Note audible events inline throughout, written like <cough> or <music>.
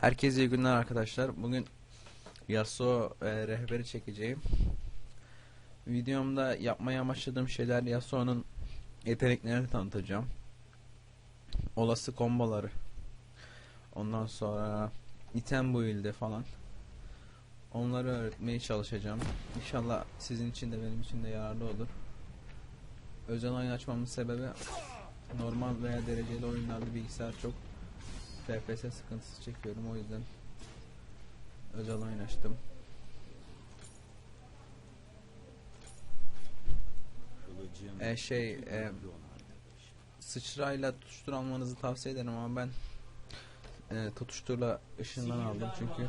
Herkese iyi günler arkadaşlar. Bugün Yasuo e, rehberi çekeceğim. Videomda yapmaya amaçladığım şeyler Yasuo'nun yeteneklerini tanıtacağım. Olası komboları. Ondan sonra item build'i falan. Onları öğretmeye çalışacağım. İnşallah sizin için de benim için de yararlı olur. Özel oyun açmamın sebebi normal veya dereceli oyunlarda bilgisayar çok FPS sıkıntısı çekiyorum o yüzden özel oyun açtım. E, şey e, sıçrayla tutuştur almanızı tavsiye ederim ama ben e, tutuşturla ışından aldım çünkü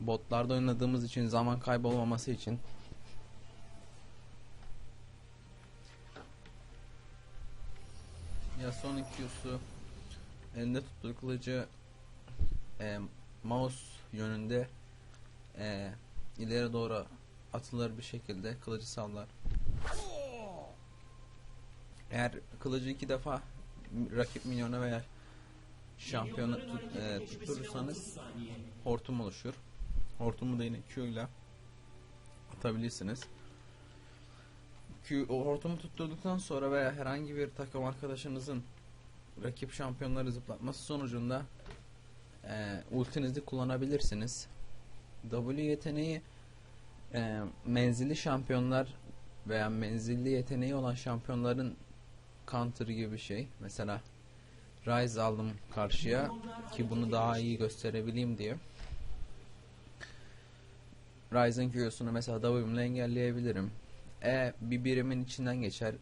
botlarda oynadığımız için zaman kaybolmaması için Yasuo'nun Q'su elinde tuttuğu kılıcı e, mouse yönünde e, ileri doğru atılır bir şekilde kılıcı sallar. Eğer kılıcı iki defa rakip minyona veya şampiyonu tut, e, tutturursanız hortum oluşur. Hortumu da yine Q ile atabilirsiniz. Hortumu tutturduktan sonra veya herhangi bir takım arkadaşınızın rakip şampiyonları zıplatması sonucunda e, ultinizi kullanabilirsiniz. W yeteneği e, menzilli şampiyonlar veya menzilli yeteneği olan şampiyonların counter gibi bir şey. Mesela Rise aldım karşıya ki bunu daha iyi gösterebileyim diye. Ryze'ın Q'sunu mesela W'imle engelleyebilirim. E bir birimin içinden geçer.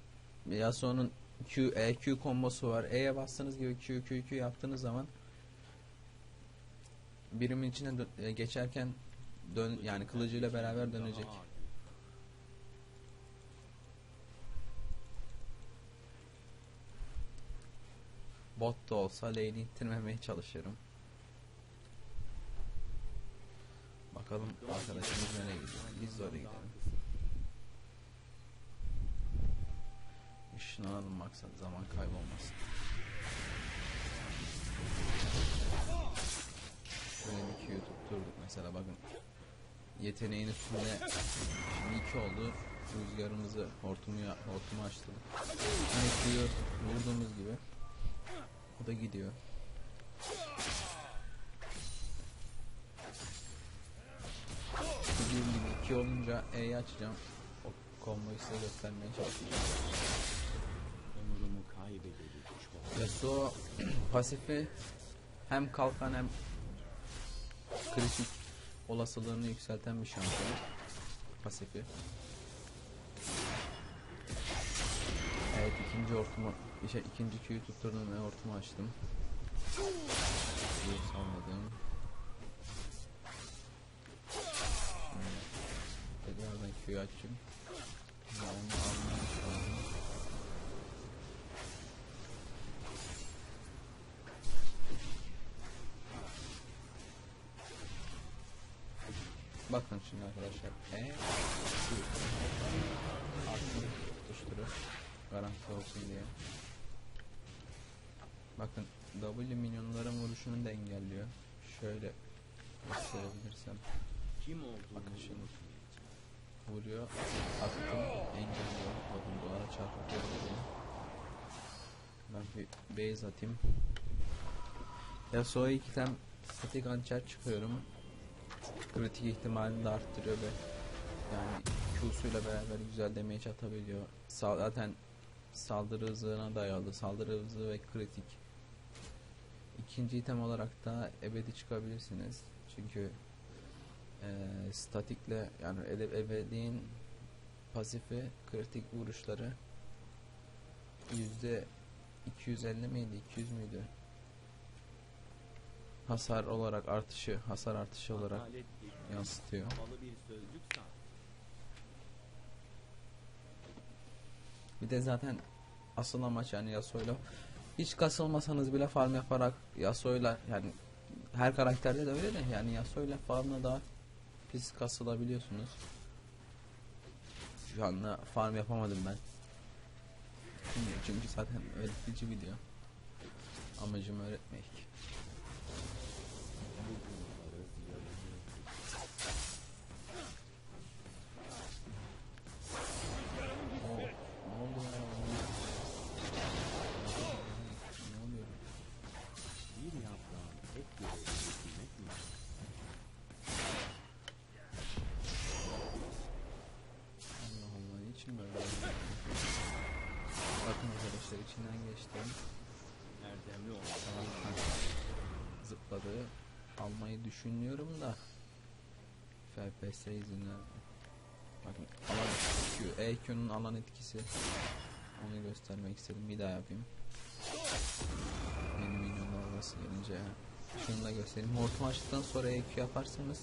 Yasuo'nun Q, E, Q kombosu var. E'ye bastığınız gibi Q, Q, Q yaptığınız zaman birimin içine dö- e, geçerken dön yani kılıcıyla beraber dönecek. Bot da olsa lane'i ittirmemeye çalışırım. Bakalım arkadaşımız nereye gidiyor. Biz de oraya gidelim. Işınlanalım maksat zaman kaybolmasın. Şöyle bir Q'yu tutturduk mesela bakın. Yeteneğin üstünde şimdi iki oldu. Rüzgarımızı hortumu, hortumu açtı. Hani vurduğumuz gibi. O da gidiyor. Dediğim gibi iki olunca E'yi açacağım. O komboyu size göstermeye çalışacağım. Yasuo <clears throat> pasifi hem kalkan hem kritik olasılığını yükselten bir şampiyon. Pasifi. Evet ikinci hortumu, işte ikinci Q'yu tutturdum ve hortumu açtım. Q'yu salmadım. Tekrardan Q'yu açayım. Onu Bakın şimdi arkadaşlar. E. Artı tutuşturur. Garanti olsun diye. Bakın W minyonların vuruşunu da engelliyor. Şöyle gösterebilirsem. Kim Bakın şimdi. Vuruyor. Attım. Engelliyor. Bakın duvara çarpıp vuruyor. Ben bir base atayım. Yasuo'ya iki tane statik hançer çıkıyorum. Kritik ihtimalini de arttırıyor ve yani Q'suyla beraber güzel damage atabiliyor. Sa- zaten saldırı hızına dayalı. Saldırı hızı ve kritik. İkinci item olarak da ebedi çıkabilirsiniz. Çünkü eee statikle yani ebediğin pasifi kritik vuruşları yüzde 250 miydi 200 müydü hasar olarak artışı hasar artışı olarak yansıtıyor. bir de zaten asıl amaç yani Yasuo'yla hiç kasılmasanız bile farm yaparak Yasuo'yla yani her karakterde de öyle de yani Yasuo'yla farmla daha pis kasılabiliyorsunuz. Şu anda farm yapamadım ben. Çünkü, çünkü zaten öğretici video. Amacım öğretmek. İçinden geçtim. Erdemli olmak Tamam. Zıpladı. Almayı düşünüyorum da FPS yüzünden. Bakın alan Q, EQ'nun alan etkisi. Onu göstermek istedim. Bir daha yapayım. Yeni minyonlar arası gelince. Şunu da göstereyim. Hortum açtıktan sonra EQ yaparsanız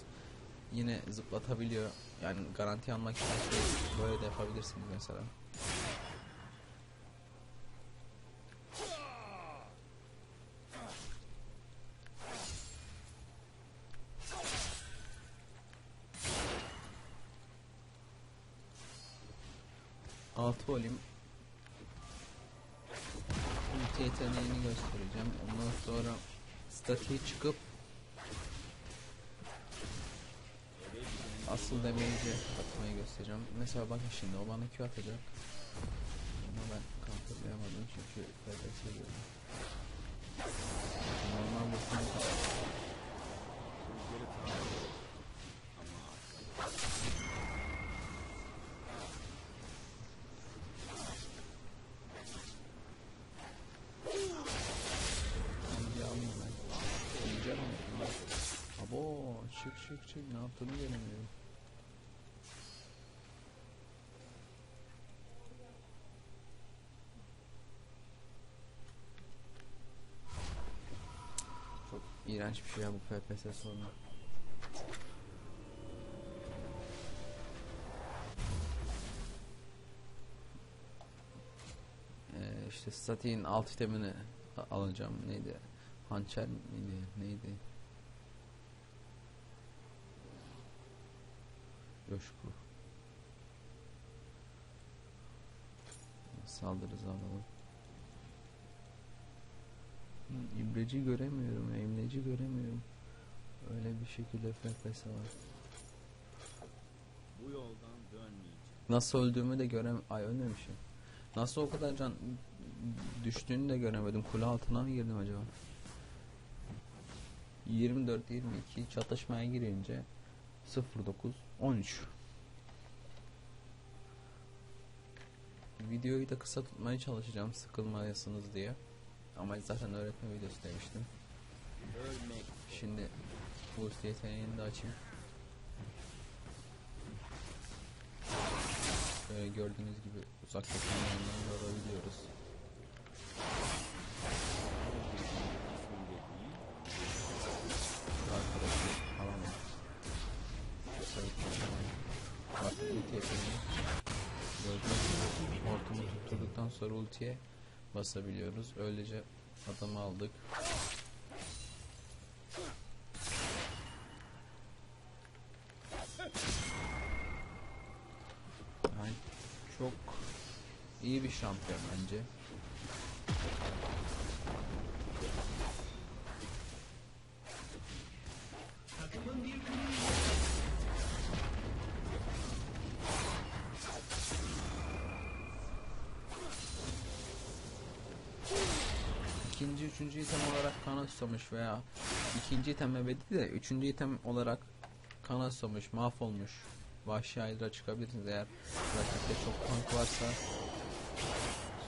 yine zıplatabiliyor. Yani garanti almak isterseniz böyle de yapabilirsiniz mesela. Göstereceğim. Ondan sonra statiğe çıkıp asıl damage'i atmayı göstereceğim. Mesela bakın şimdi o bana Q atacak. Ama ben counterlayamadım çünkü FPS diyorum. Normal bu yaptığını göremiyorum. Çok iğrenç bir şey ya bu FPS sorunu. Ee, işte alt itemini alacağım. Neydi? Hançer miydi? Neydi? Coşku. Saldırı alalım. Hı, İmleci göremiyorum ya. İmleci göremiyorum. Öyle bir şekilde FPS var. bu yoldan dönmeyeceğim. Nasıl öldüğümü de görem... Ay ölmemişim. Nasıl o kadar can düştüğünü de göremedim. Kule altına mı girdim acaba? 24-22 çatışmaya girince 09 13 Videoyu da kısa tutmaya çalışacağım sıkılmayasınız diye. Ama zaten öğretme videosu demiştim. Şimdi boost yeteneğini de açayım. Böyle gördüğünüz gibi uzaktaki yandan vurabiliyoruz. Ultiye basabiliyoruz. Öylece adamı aldık. Yani çok iyi bir şampiyon bence. İkinci, üçüncü item olarak kana susamış veya ikinci item ebedi de üçüncü item olarak kana susamış, mahvolmuş. Vahşi Hydra çıkabilirsiniz eğer rakipte çok tank varsa.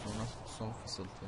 Sonra son fısıltı.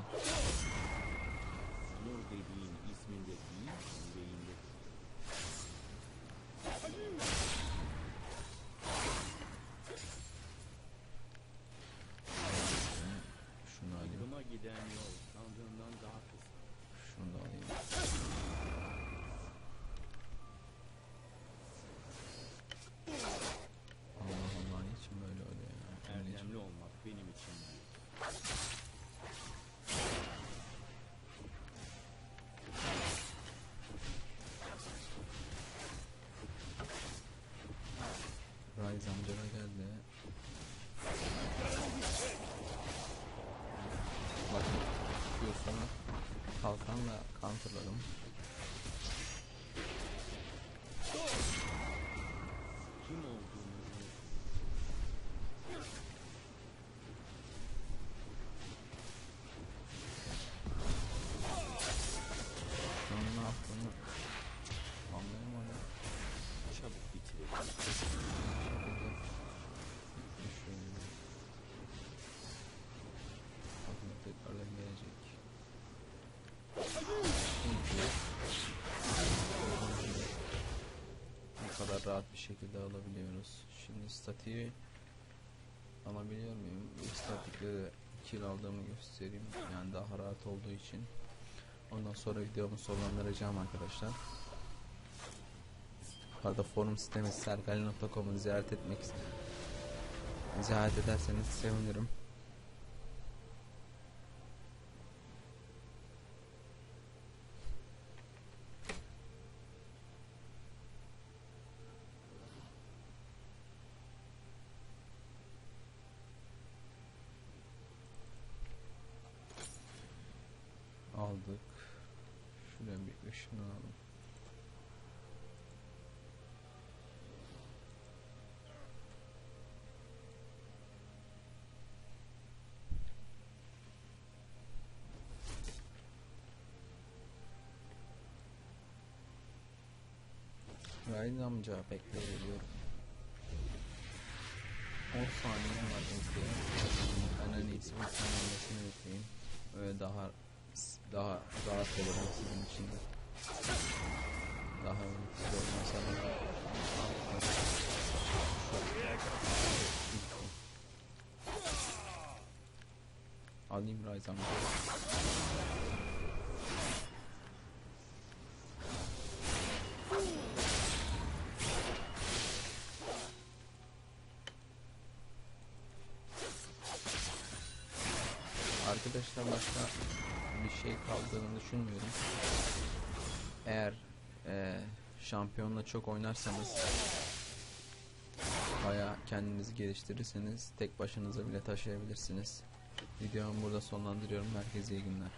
bakanla kan fırladım. Bu kadar rahat bir şekilde alabiliyoruz. Şimdi statiği alabiliyor muyum? Statikle de kill aldığımı göstereyim. Yani daha rahat olduğu için. Ondan sonra videomu sonlandıracağım arkadaşlar. Bu arada forum sitemiz sergali.com'u ziyaret etmek ziyaret ederseniz sevinirim. Aldık. Şuraya bir ışını alalım. Raid amca bekliyorum. 10 saniye var bekleyin. Ben en iyisi bir saniyesini bekleyeyim. Öyle daha daha rahat olurum sizin için de. Daha ümitsiz olmasa da. Alayım amca. Arkadaşlar başka bir şey kaldığını düşünmüyorum. Eğer eee, şampiyonla çok oynarsanız baya kendinizi geliştirirseniz tek başınıza bile taşıyabilirsiniz. Videomu burada sonlandırıyorum. Herkese iyi günler.